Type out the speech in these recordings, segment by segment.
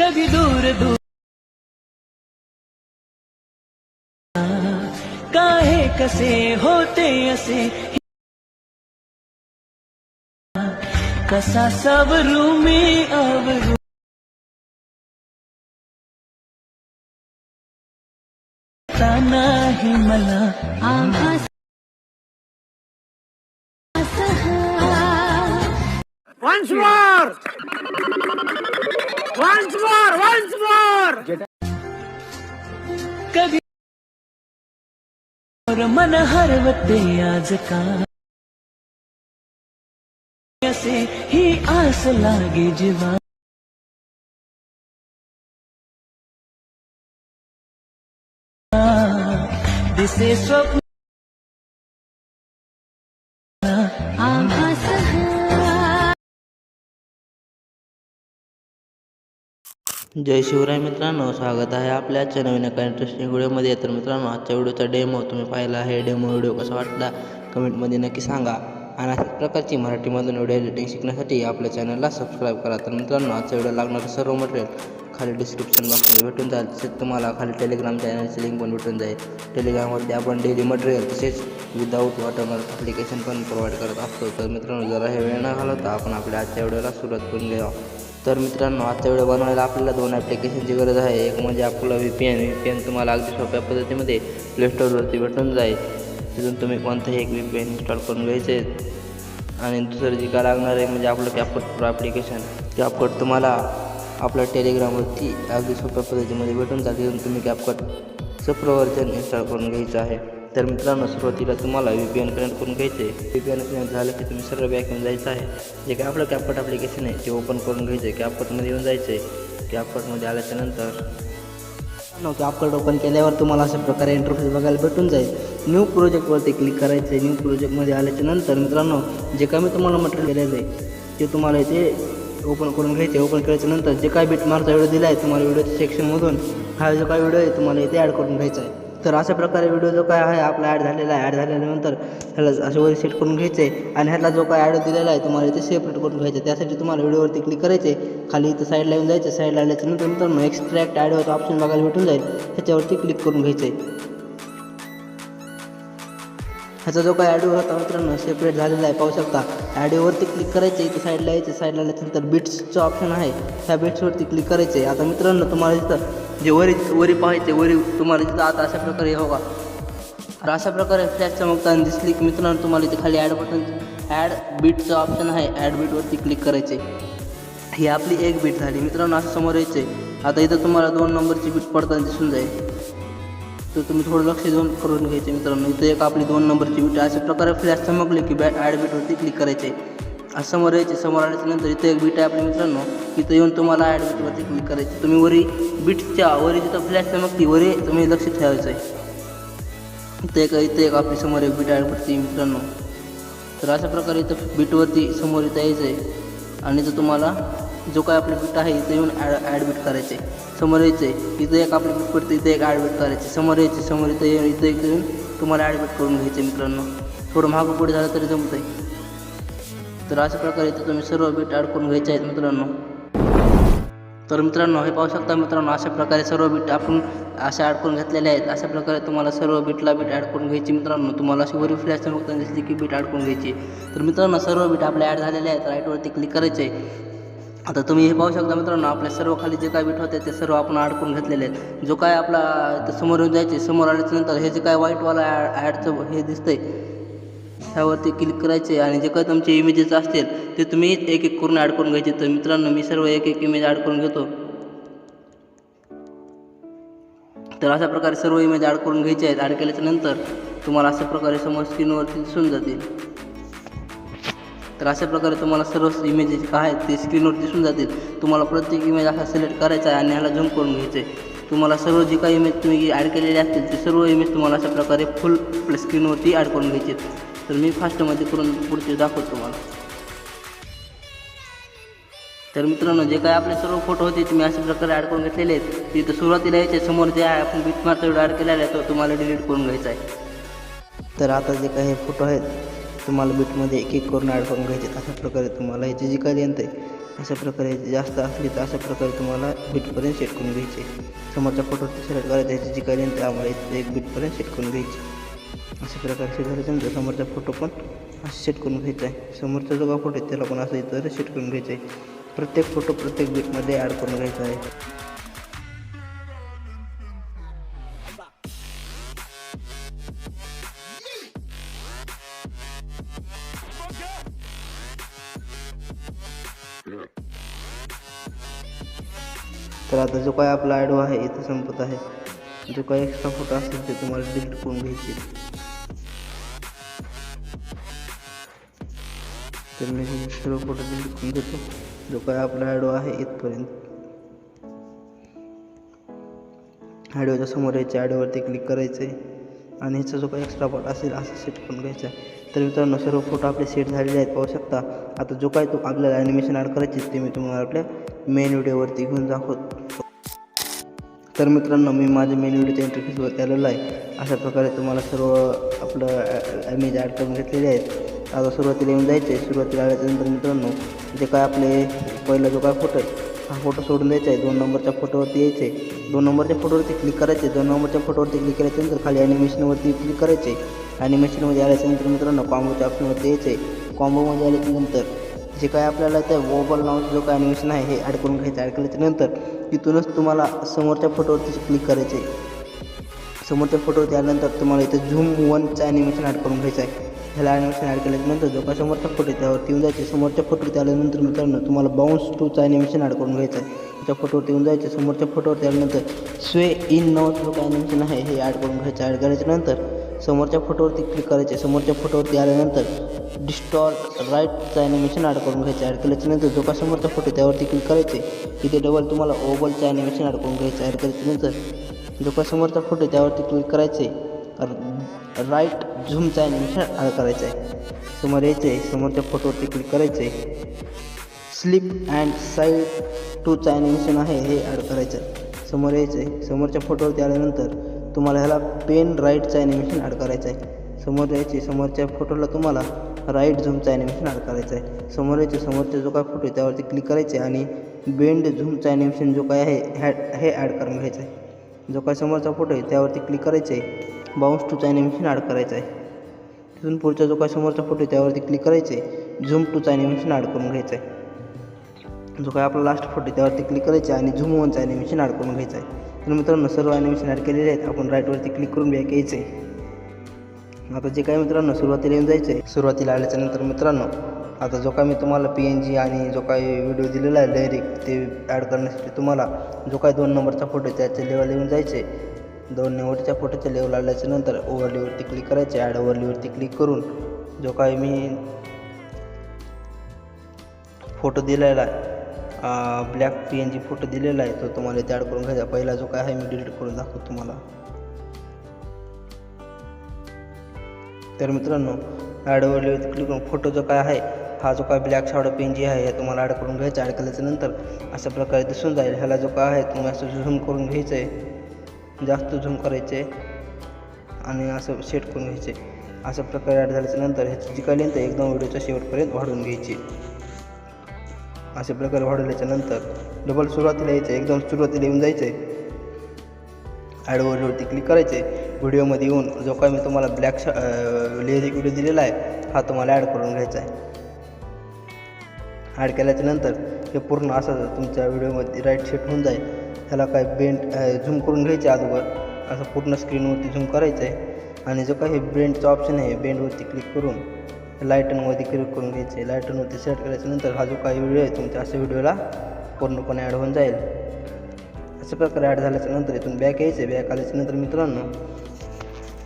कधी दूर दूर। काहे कसे होते असे? कसा सावरू मी आवरू आता नाही मला आभास। Once more! Once more once more कधी और मन हरवते आज का? असे ही आस लागे जीवा. दिसे स्वप्न जय शिवराय मित्रांनो स्वागत आहे आपल्या आजच्या नवीन एका इंटरेस्टिंग व्हिडिओमध्ये. तर मित्रांनो आजच्या व्हिडिओचा डेमो तुम्ही पाहिला आहे. डेमो व्हिडिओ कसा वाटला? कमेंटमध्ये नक्की सांगा. आणि अशाच प्रकारची मराठीमधून व्हिडिओ एडिटिंग शिकण्यासाठी आपल्या चॅनलला सबस्क्राईब करा. तर मित्रांनो आजच्या व्हिडिओ लागणारं सर्व मटेरियल खाली डिस्क्रिप्शन बॉक्समध्ये भेटून जाईल. तसेच तुम्हाला खाली टेलिग्राम चॅनलची लिंक पण भेटून जाईल. टेलिग्रामवरती आपण डेली मटेरियल तसेच विदाऊट वॉटरमार्क ॲप्लिकेशन पण प्रोव्हाइड करत असतो. तर मित्रांनो जरा हे वेळ न घालवता आपण आपल्या आजच्या व्हिडिओला सुरुवात करून घ्यावा तर मित्रांनो आजचा व्हिडिओ बनवायला आपल्याला दोन ॲप्लिकेशनची गरज आहे. एक म्हणजे आपलं V P N V P N तुम्हाला अगदी सोप्या पद्धतीमध्ये प्लेस्टोरवरती भेटून जाईल. तिथून तुम्ही कोणतंही एक व्ही पी एन इन्स्टॉल करून घ्यायचे. आणि दुसरं जी काय लागणार आहे म्हणजे आपलं कॅपकट प्रो ॲप्लिकेशन कॅपकट तुम्हाला आपल्या टेलिग्रामवरती अगदी सोप्या पद्धतीमध्ये भेटून जाईल. तिथून तुम्ही कॅपकटचं प्रो व्हर्जन इन्स्टॉल करून घ्यायचं आहे. तर मित्रांनो सुरुवातीला तुम्हाला व्ही पी एन कनेक्ट करून घ्यायचे व्ही पी एन कनेक्ट झालं की तुम्ही सर्व बॅक जायचं आहे. जे काय आपलं कॅपकट ॲप्लिकेशन आहे ते ओपन करून घ्यायचं आहे कॅपकटमध्ये येऊन जायचं आहे कॅपकटमध्ये आल्याच्यानंतर नव्हतं अपकट ओपन केल्यावर तुम्हाला अशा प्रकारे इंटरफेस बघायला भेटून जाईल. न्यू प्रोजेक्टवरती क्लिक करायचं आहे न्यू प्रोजेक्टमध्ये आल्याच्यानंतर मित्रांनो जे काय मी तुम्हाला मटेरियल केलेलं आहे ते तुम्हाला इथे ओपन करून घ्यायचे ओपन केल्याच्यानंतर जे काय बीट मारचा व्हिडिओ दिला आहे तुम्हाला व्हिडिओच्या सेक्शनमधून हा जो काय व्हिडिओ आहे तुम्हाला इथे ॲड करून घ्यायचा आहे. तर अशा प्रकारे व्हिडिओ जो काय आहे आपला ॲड झालेला आहे. ॲड झाल्यानंतर ह्याला अशा वर सेट करून घ्यायचे आणि ह्याला जो काय ॲड दिलेला आहे तुम्हाला इथे सेपरेट करून घ्यायचं. त्यासाठी तुम्हाला व्हिडिओवरती क्लिक करायचे. खाली इथं साईडला येऊन जायचं. साईडला आल्याच्यानंतर मग एक्स्ट्रॅक्ट ॲडवरचा ऑप्शन बघायला भेटून जाईल. ह्याच्यावरती क्लिक करून घ्यायचं. आहे ह्याचा जो काय ॲडिओ होता मित्रांनो सेपरेट झालेला आहे पाहू शकता. ॲडिओवरती क्लिक करायचे. इथे साईडला यायचं. साईडला आल्याच्यानंतर बिट्सचं ऑप्शन आहे. ह्या बिट्सवरती क्लिक करायचं. आहे आता मित्रांनो तुम्हाला इथं जे वरी वरी पाहायचे वरी तुम्हाला तिथं आता अशा प्रकारे हो का? तर अशा प्रकारे फ्लॅश चमकताना दिसली की मित्रांनो तुम्हाला इथे खाली ॲड बटन ॲड बीटचं ऑप्शन आहे. ॲड बीटवरती क्लिक करायचे. ही आपली एक बीट झाली. मित्रांनो असं समोर यायचे. आता इथं तुम्हाला दोन नंबरची बीट पडताना दिसून जाईल. तर तुम्ही थोडं लक्ष देऊन करून घ्यायचे मित्रांनो. इथं एक आपली दोन नंबरची बीट अशा प्रकारे फ्लॅश चमकली की बॅट ॲड बीटवरती क्लिक करायचे. समोर यायचे समोर आल्याच्यानंतर इथं एक बीट आहे आपल्या मित्रांनो. इथं येऊन तुम्हाला ॲडमिटवरती क्लिक करायचे. तुम्ही वरी बीटच्या वरी जिथं फ्लॅश नक्की वरी तुम्ही लक्ष ठेवायचं आहे इथं एक इथं एक आपली समोर एक बीट ॲड मित्रांनो. तर अशा प्रकारे इथं बीटवरती समोर इथं यायचं आहे आणि इथं तुम्हाला जो काय आपली बीट आहे इथं येऊन ॲड ॲडमिट करायचं आहे समोर यायचं आहे इथं एक आपली बीट पडते इथं एक ॲडमिट बीट करायचे समोर यायचे समोर इथं येऊन इथं एक येऊन तुम्हाला ॲडमिट करून घ्यायचे मित्रांनो. थोडं महाग पुढे झालं तरी जमतं आहे तर अशा प्रकारे इथे तुम्ही सर्व बीट ॲड करून घ्यायचे आहेत मित्रांनो. तर मित्रांनो हे पाहू शकता मित्रांनो अशा प्रकारे सर्व बीट आपण अशा ॲड करून घेतलेले आहेत. अशा प्रकारे तुम्हाला सर्व बीटला बीट ॲड करून घ्यायची मित्रांनो. तुम्हाला अशी वरी फ्लॅश चमकताना दिसली की बीट ॲड करून घ्यायची. तर मित्रांनो सर्व बीट आपल्या ॲड झालेले आहेत. राईटवरती क्लिक करायचे आता तुम्ही हे पाहू शकता मित्रांनो आपल्या सर्व खाली जे काय बीट होते ते सर्व आपण ॲड करून घेतलेले आहेत. जो काय आपला समोर येऊन जायचे समोर आल्याच्यानंतर हे जे काय वाईटवाला ॲडचं हे दिसतंय ह्यावरती क्लिक करायचे आणि जे काही तुमचे इमेजेस असतील ते तुम्ही एक एक करून ॲड करून घ्यायचे. तर मित्रांनो मी सर्व एक एक इमेज ॲड करून घेतो. तर अशा प्रकारे सर्व इमेज ॲड करून घ्यायचे आहेत. ॲड केल्याच्यानंतर तुम्हाला अशा प्रकारे समोर स्क्रीनवरती दिसून जातील. तर अशा प्रकारे तुम्हाला सर्व इमेजेस काय आहेत ते स्क्रीनवर दिसून जातील. तुम्हाला प्रत्येक इमेज असा सिलेक्ट करायचा आहे आणि ह्याला झूम करून घ्यायचं आहे तुम्हाला सर्व जे काही इमेज तुम्ही ॲड केलेले असतील ते सर्व इमेज तुम्हाला अशा प्रकारे फुल स्क्रीनवरती ॲड करून घ्यायचे आहेत. तर मी फास्टमध्ये करून पुढचे दाखवतो तुम्हाला. तर मित्रांनो जे काय आपले सर्व फोटो होते ते मी अशा प्रकारे ॲड करून घेतलेले आहेत. तिथं सुरुवातीला यायचे समोर जे आहे आपण बीटमार्कचा व्हिडिओ ॲड केलेला आहे तो तुम्हाला डिलीट करून घ्यायचा आहे. तर आता जे काही फोटो आहेत तुम्हाला बीटमध्ये एक एक करून ॲड करून घ्यायचे अशा प्रकारे तुम्हाला याची जी काही लेंथ आहे अशा प्रकारे जास्त असली तर अशा प्रकारे तुम्हाला बीटपर्यंत सेट करून घ्यायचे. समोरच्या फोटोवरती सिलेक्ट करायचं त्याची जी काही लेंथ आम्हाला इथं एक बीटपर्यंत सेट करून घ्यायची. अशा प्रकारचे सेट तर समोरचा फोटो पण असं सेट करून घ्यायचा आहे. समोरचा जो का फोटो आहे त्याला पण असं इथं सेट करून घ्यायचं आहे. प्रत्येक फोटो प्रत्येक बीटमध्ये ॲड करून घ्यायचा आहे. तर आता जो काय आपला ॲडो आहे इथं संपत आहे. जो काही एक्स्ट्रा फोटो असेल ते तुम्हाला डिलीट करून घ्यायचे. तर मी सर्व फोटो लिखून घेतो. जो काय आपला ॲडो आहे इथपर्यंत. ॲडोच्या समोर यायचे ॲडोवरती क्लिक करायचं. आहे आणि ह्याचा जो काही एक्स्ट्रा पार्ट असेल असं सेट करून घ्यायचा. आहे तर मित्रांनो सर्व फोटो आपले सेट झालेले आहेत पाहू शकता. आता जो काय तो आपल्याला ॲनिमेशन ॲड करायचे ते मी तुम्हाला आपल्या मेन व्हिडिओवरती घेऊन दाखवतो. तर मित्रांनो मी माझ्या मेन व्हिडिओच्या इंटरफेसवरती आलेलो आहे. अशा प्रकारे तुम्हाला सर्व आपलं इमेज ॲड करून घेतलेले आहेत. आता सुरुवातीला येऊन जायचे सुरुवातीला आल्याच्यानंतर मित्रांनो जे काय आपले पहिला जो काय फोटो आहे हा फोटो सोडून द्यायचा आहे. दोन नंबरच्या फोटोवरती यायचे दोन नंबरच्या फोटोवरती क्लिक करायचे दोन नंबरच्या फोटोवरती क्लिक केल्याच्यानंतर खाली ॲनिमेशनवरती क्लिक करायचे ॲनिमेशनमध्ये आल्याच्यानंतर मित्रांनो कॉम्बोच्या ऑप्शनवरती यायचे कॉम्बोमध्ये आल्याच्यानंतर जे काय आपल्याला त्या वोबल नावाचं जो काय ॲनिमेशन आहे हे ॲड करून घ्यायचं ॲड केल्याच्यानंतर तिथूनच तुम्हाला समोरच्या फोटोवरती क्लिक करायचे आहे समोरच्या फोटोवरती आल्यानंतर तुम्हाला इथं झूम वनचं ॲनिमेशन ॲड करून घ्यायचं आहे. ह्याला ॲनिमेशन ॲड केल्यानंतर जो का समोरचा फोटो त्यावर त्यावरती येऊन जायचे. समोरच्या फोटोवरती आल्यानंतर मित्रांनो तुम्हाला बाउन्स टूचं ॲनिमेशन ॲड करून घ्यायचं आहे. त्या फोटोवरती येऊन जायचे. समोरच्या फोटोवरती आल्यानंतर स्वे इन नावाचं जो काय ॲनिमेशन आहे हे ॲड करून घ्यायचं. ॲड करायच्यानंतर समोरच्या फोटोवरती क्लिक करायचे. समोरच्या फोटोवरती आल्यानंतर डिस्टॉर्ट राईटचं ॲनिमेशन ॲड करून घ्यायचं. ॲड केल्याच्यानंतर जो का समोरचा फोटो त्यावरती क्लिक करायचे इथे डबल तुम्हाला ओबलचं ॲनिमेशन ॲड करून घ्यायचं ॲड करायच्यानंतर जो का समोरचा फोटो त्यावरती क्लिक करायचे राईट झूमचं ॲनिमेशन ॲड करायचं आहे. समोर यायचं आहे समोरच्या फोटोवरती क्लिक करायचं आहे. स्लिप अँड साईड टूचं ॲनिमेशन आहे हे ॲड करायचं आहे. समोर यायचं आहे समोरच्या फोटोवरती आल्यानंतर तुम्हाला ह्याला पेन राईटचं ॲनिमेशन ॲड करायचं आहे. समोर यायचे समोरच्या फोटोला तुम्हाला राईट झूमचं ॲनिमेशन ॲड करायचं आहे. समोर यायचे समोरचा जो काय फोटो आहे त्यावरती क्लिक करायचे आणि बेंड झूमचा ॲनिमेशन जो काय आहे हॅ हे ॲड करून घ्यायचं आहे. जो काय समोरचा फोटो आहे त्यावरती क्लिक करायचं आहे. बाउन्स टूचा ॲनिमेशन ॲड करायचं आहे. तिथून पुढचा जो काय समोरचा फोटो आहे त्यावरती क्लिक करायचे झूम टूचा ॲनिमेशन ॲड करून घ्यायचं आहे. जो काय आपला लास्ट फोटो आहे त्यावरती क्लिक करायचे आणि झूम वनचं ॲनिमेशन ॲड करून घ्यायचं आहे. तर मित्रांनो सर्व ॲनिमेशन ॲड केलेले आहेत. आपण राईटवरती क्लिक करून बॅक यायचं आहे. आता जे काय मित्रांनो सुरुवातीला येऊन जायचं आहे सुरुवातीला आल्याच्यानंतर मित्रांनो आता जो काय मी तुम्हाला पी एन जी आणि जो काय व्हिडिओ दिलेला आहे डायरेक्ट ते ॲड करण्यासाठी तुम्हाला जो काय दोन नंबरचा फोटो आहे त्याच्या लेवल येऊन जायचे दोन निवडच्या फोटोच्या लेवल आल्याच्यानंतर ओव्हरलीवरती क्लिक करायचे ॲड ओव्हरलीवरती क्लिक करून जो काय मी फोटो दिलेला आहे black P N G photo दिलेला आहे तो तुम्हाला इथे ॲड करून घ्यायचा पहिला जो काय आहे मी डिलीट करून दाखवतो तुम्हाला. तर मित्रांनो ॲड ओव्हरलीवरती क्लिक करून फोटो जो काय आहे हा जो काय ब्लॅक शॅडो पेन जी आहे हे तुम्हाला ॲड करून घ्यायचा. ॲड केल्याच्यानंतर अशा प्रकारे दिसून जाईल. ह्याला जो काय आहे तुम्ही असं झूम करून घ्यायचं आहे जास्त झूम करायचे आणि असं सेट करून घ्यायचे. अशा प्रकारे ॲड झाल्याच्यानंतर ह्याची जी काय लेंथ आहे एकदम व्हिडिओच्या शेवटपर्यंत वाढवून घ्यायची. अशा प्रकारे वाढवल्याच्या नंतर डबल सुरुवातीला यायचं एकदम सुरुवातीला येऊन जायचं आहे ॲडवरती क्लिक करायचे. व्हिडिओमध्ये येऊन जो काय मी तुम्हाला ब्लॅक शा लेझिक व्हिडिओ दिलेला आहे हा तुम्हाला ॲड करून घ्यायचा आहे ॲड केल्याच्यानंतर हे पूर्ण असं तुमच्या व्हिडिओमध्ये राईट सेट होऊन जाईल. ह्याला काय बेंड झूम करून घ्यायचे अगोदर. असं पूर्ण स्क्रीनवरती झूम करायचं आहे आणि जो काही बेंडचं ऑप्शन आहे बेंडवरती क्लिक करून लायटनमध्ये क्लिक करून घ्यायचे लायटनवरती सेट केल्याच्यानंतर हा जो काही व्हिडिओ आहे तुमच्या अशा व्हिडिओला पूर्णपणे ॲड होऊन जाईल. अशा प्रकारे ॲड झाल्याच्यानंतर इथून बॅक यायचे बॅक आल्याच्यानंतर मित्रांनो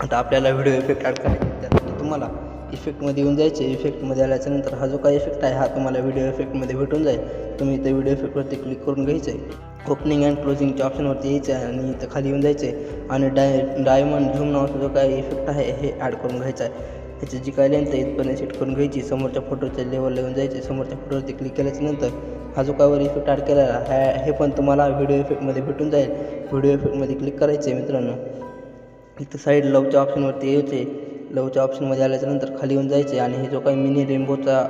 आता आपल्याला व्हिडिओ इफेक्ट ॲड करायचा त्यासाठी तुम्हाला इफेक्टमध्ये येऊन जायचे इफेक्टमध्ये आल्याच्यानंतर हा जो काही इफेक्ट आहे हा तुम्हाला व्हिडिओ इफेक्टमध्ये भेटून जाईल. तुम्ही इथं व्हिडिओ इफेक्टवरती क्लिक करून घ्यायचं आहे ओपनिंग अँड क्लोजिंगच्या ऑप्शनवरती यायचं आहे आणि इथं खाली येऊन जायचे आणि डाय डायमंड झूम नावाचा जो काय इफेक्ट आहे हे ॲड करून घ्यायचा आहे. ह्याची जी काय लेंथ आहे इथपर्यंत सेट करून घ्यायची. समोरच्या फोटोच्या लेवलला येऊन जायचे समोरच्या फोटोवरती क्लिक केल्याच्यानंतर हा जो कायवर इफेक्ट ॲड केलेला ह्या हे पण तुम्हाला व्हिडिओ इफेक्टमध्ये भेटून जाईल. व्हिडिओ इफेक्टमध्ये क्लिक करायचे मित्रांनो. इथं साईड लवच्या ऑप्शनवरती यायचे लवच्या ऑप्शनमध्ये आल्याच्यानंतर खाली येऊन जायचे आणि हे जो काही मिनी रेनबोचा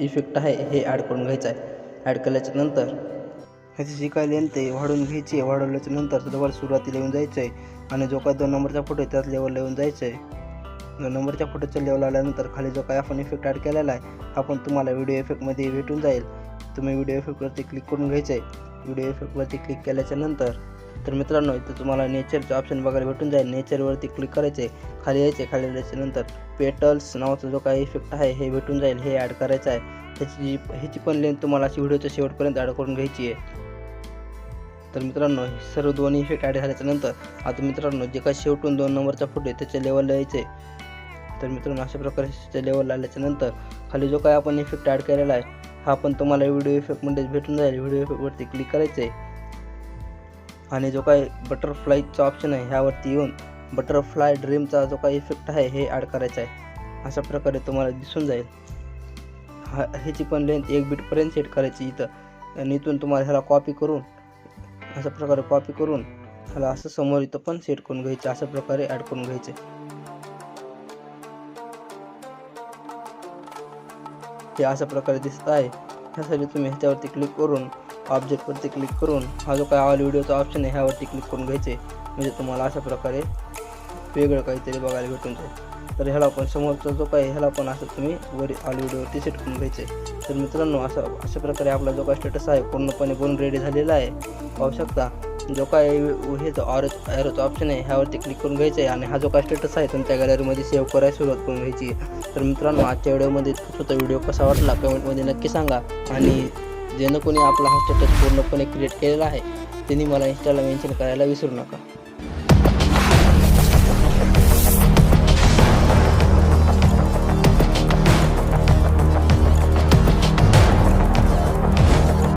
इफेक्ट आहे हे ॲड करून घ्यायचा आहे. ॲड केल्याच्यानंतर ह्याची शिकायला येईल ते. वाढून वाढवून घ्यायची आहे. वाढवल्याच्या नंतर डबल सुरुवातीला येऊन जायचं आहे आणि जो काय दोन नंबरचा फोटो आहे त्याच लेवलला येऊन जायचं आहे दोन नंबरच्या फोटोच्या लेवल आल्यानंतर खाली जो काय आपण इफेक्ट ॲड केलेला आहे हा पण तुम्हाला व्हिडिओ इफेक्टमध्ये भेटून जाईल. तुम्ही व्हिडिओ इफेक्टवरती क्लिक करून घ्यायचं आहे व्हिडिओ इफेक्टवरती क्लिक केल्याच्यानंतर तर मित्रांनो इथं तुम्हाला नेचरचं ऑप्शन बघायला भेटून जाईल. नेचरवरती क्लिक करायचे आहे खाली यायचे खाली यायच्यानंतर पेटल्स नावाचा जो काही इफेक्ट आहे हे भेटून जाईल हे ॲड करायचं आहे. ह्याची जी ह्याची पण लेंथ तुम्हाला अशी व्हिडिओच्या शेवटपर्यंत ॲड करून घ्यायची आहे. तर मित्रांनो हे सर्व दोन्ही इफेक्ट ॲड झाल्याच्यानंतर आता मित्रांनो जे काय शेवटून दोन नंबरचा फोटो आहे त्याच्या लेवलला यायचे. तर मित्रांनो अशा प्रकारे त्याच्या लेवलला आल्याच्यानंतर खाली जो काय आपण इफेक्ट ॲड केलेला आहे हा पण तुम्हाला व्हिडिओ इफेक्टमध्येच भेटून जाईल. व्हिडिओ इफेक्टवरती क्लिक करायचं. आहे आणि जो काय बटरफ्लायचा ऑप्शन आहे ह्यावरती येऊन बटरफ्लाय ड्रीमचा जो काही इफेक्ट आहे हे ॲड करायचा आहे. अशा प्रकारे तुम्हाला दिसून जाईल. हा ह्याची पण लेंथ एक बीटपर्यंत सेट करायची इथं. आणि इथून तुम्हाला ह्याला कॉपी करून अशा प्रकारे कॉपी करून मला असं समोर इथं पण सेट करून घ्यायचे अशा प्रकारे ॲड करून घ्यायचे. हे अशा प्रकारे दिसत आहे. ह्यासाठी तुम्ही ह्याच्यावरती क्लिक करून ऑब्जेक्टवरती क्लिक करून हा जो काय ऑल व्हिडिओचा ऑप्शन आहे ह्यावरती क्लिक करून घ्यायचे. म्हणजे तुम्हाला अशा प्रकारे वेगळं काहीतरी बघायला भेटून जाईल. तर ह्याला पण समोरचा जो काही ह्याला पण असं तुम्ही वर ऑल व्हिडिओवरती सेट करून आहे तर मित्रांनो असं अशा प्रकारे आपला जो काय स्टेटस आहे पूर्णपणे बनून रेडी झालेला आहे. पाहू शकता जो काय हे जो ऑर ॲरोचा ऑप्शन आहे ह्यावरती क्लिक करून घ्यायचं आहे आणि हा जो काय स्टेटस आहे तुमच्या गॅलरीमध्ये सेव्ह करायला सुरुवात करून घ्यायची तर मित्रांनो आजच्या व्हिडिओमध्ये तुमचा व्हिडिओ कसा वाटला कमेंटमध्ये नक्की सांगा. आणि ज्यानं कोणी आपला हा स्टेटस पूर्णपणे क्रिएट केलेला आहे त्यांनी मला इंस्टाला मेन्शन करायला विसरू नका.